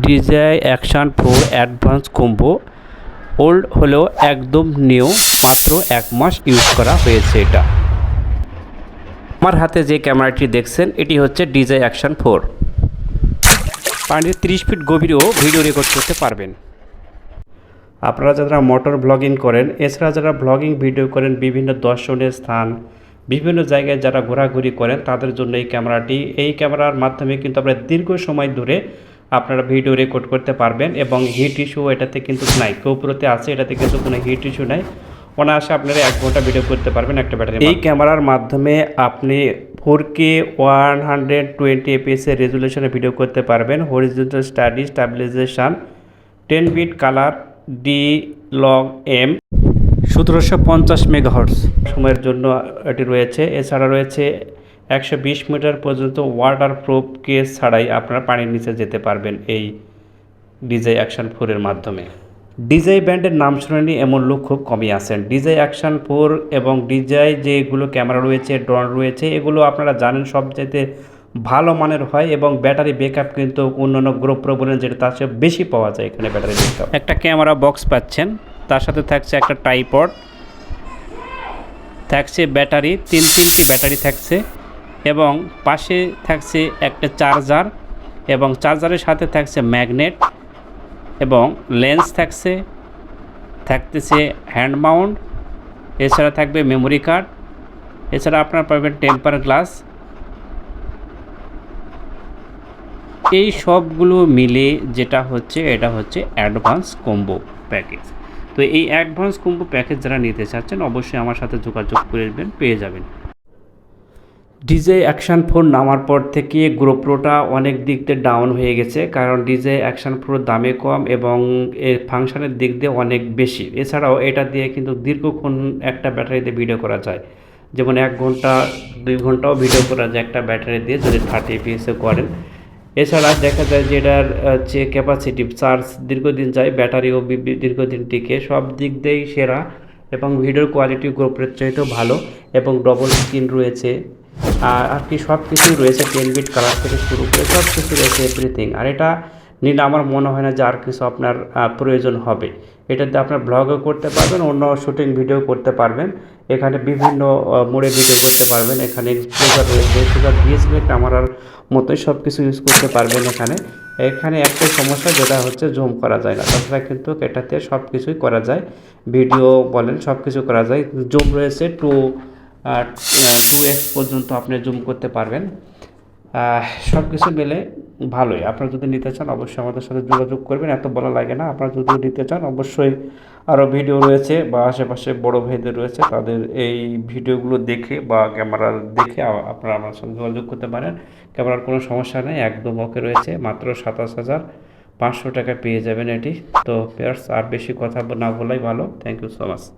DJI action pro advance combo old হলেও একদম new, মাত্র এক মাস ইউজ করা হয়েছে এটা। আমার হাতে যে ক্যামেরাটি দেখছেন, এটি হচ্ছে ডিজাই অ্যাকশান ফোর। পানির তিরিশ ফিট গভীরেও ভিডিও রেকর্ড করতে পারবেন। আপনারা যারা মোটর ব্লগিং করেন, এছাড়া যারা ব্লগিং ভিডিও করেন, বিভিন্ন দর্শনীয় স্থান, বিভিন্ন জায়গায় যারা ঘোরাঘুরি করেন, তাদের জন্য এই ক্যামেরাটি। এই ক্যামেরার মাধ্যমে কিন্তু আপনারা দীর্ঘ সময় ধরে আপনারা ভিডিও রেকর্ড করতে পারবেন এবং হিট ইস্যু এটাতে কিন্তু নাই। গোপুরতে আছে এটাতে কিন্তু কোনো হিট ইস্যু নাই। অনায়াসে আপনারা এক ঘণ্টা ভিডিও করতে পারবেন একটা ব্যাটারি এই ক্যামেরার মাধ্যমে আপনি four K one hundred twenty এপিএসের রেজুলেশনে ভিডিও করতে পারবেন। Horizontal study stabilization ten bit colour D log M সতেরোশো পঞ্চাশ মেগাহার্টস সময়ের জন্য এটি রয়েছে। এছাড়া রয়েছে একশো বিশ মিটার পর্যন্ত ওয়াটার প্রুফ কেস ছাড়াই আপনারা পানির নিচে যেতে পারবেন এই ডিজাই অ্যাকশন ফোরের মাধ্যমে। ডিজাই ব্যান্ডের নাম শুনেনি এমন লোক খুব কমই আছেন। ডিজাই অ্যাকশন ফোর এবং ডিজাই যেগুলো ক্যামেরা রয়েছে, ড্রোন রয়েছে, এগুলো আপনারা জানেন সবচাইতে ভালো মানের হয় এবং ব্যাটারি ব্যাকআপ কিন্তু অন্যান্য গ্রুপ বলেন যেটা তার চেয়ে বেশি পাওয়া যায় এখানে ব্যাটারি ব্যাকআপ। একটা ক্যামেরা বক্স পাচ্ছেন, তার সাথে থাকছে একটা ট্রাইপড থাকছে ব্যাটারি, তিন তিনটি ব্যাটারি থাকছে। এবং পাশে থাকছে একটা চার্জার এবং চার্জারের সাথে থাকছে ম্যাগনেট এবং লেন্স থাকছে, থাকতেছে হ্যান্ড মাউন্ট, এছাড়া থাকবে মেমোরি কার্ড, এছাড়া আপনার পাবেন টেম্পার গ্লাস। এই সবগুলো মিলে যেটা হচ্ছে, এটা হচ্ছে অ্যাডভান্স কম্বো প্যাকেজ। তো এই অ্যাডভান্স কম্বো প্যাকেজ যারা নিতে চাচ্ছেন, অবশ্যই আমার সাথে যোগাযোগ করবেন পেয়ে যাবেন। ডিজে অ্যাকশান ফোর নামার পর থেকে গ্রোপ্রোটা অনেক দিক দিয়ে ডাউন হয়ে গেছে, কারণ ডিজে অ্যাকশান প্রো দামে কম এবং এর ফাংশনের দিক দিয়ে অনেক বেশি। এছাড়াও এটা দিয়ে কিন্তু দীর্ঘক্ষণ একটা ব্যাটারিতে ভিডিও করা যায়। যেমন এক ঘণ্টা, দুই ঘন্টাও ভিডিও করা যায় একটা ব্যাটারি দিয়ে যদি থার্টি পিএসে করেন। এছাড়া দেখা যায় যে এটার যে ক্যাপাসিটি চার্জ দীর্ঘদিন যায় ব্যাটারিও দীর্ঘদিন টিকে, সব দিক দিয়েই সেরা। এবং ভিডিওর কোয়ালিটি গোপ্রের চাইতেও ভালো এবং ডবল স্ক্রিন রয়েছে। আর আর কি সব কিছুই রয়েছে টেন বিট কালার থেকে শুরু করে সব কিছু রয়েছে এভরিথিং আর এটা নিলে আমার মনে হয় না যে আর কিছু আপনার প্রয়োজন হবে। এটাতে আপনার ব্লগও করতে পারবেন, অন্য শুটিং ভিডিও করতে পারবেন। এখানে বিভিন্ন মোড়ে ভিডিও করতে পারবেন। এখানে এক্সপোজার রয়েছে ক্যামেরার মতোই সব কিছু ইউজ করতে পারবেন এখানে। এখানে একটা সমস্যা যেটা হচ্ছে জুম করা যায় না। তাছাড়া কিন্তু এটাতে সব কিছুই করা যায়। ভিডিও বলেন সব কিছু করা যায়। জুম রয়েছে টু টু এক্স পর্যন্ত আপনি জুম করতে পারবেন। সব কিছু মিলে ভালোই। আপনারা যদি নিতে চান, অবশ্যই আমাদের সাথে যোগাযোগ করবেন। এত বলা লাগে না। আপনারা যদি নিতে চান, অবশ্যই আরও ভিডিও রয়েছে বা আশেপাশে বড় ভাইদের রয়েছে, তাদের এই ভিডিওগুলো দেখে বা ক্যামেরা দেখে আপনারা আমার সঙ্গে যোগাযোগ করতে পারেন। ক্যামেরার কোনো সমস্যা নেই। একদম ওকে রয়েছে। মাত্র সাতাশ হাজার পাঁচশো টাকা পেয়ে যাবেন এটি। তো পেয়ার্স আর বেশি কথা না বলাই ভালো। Thank you so much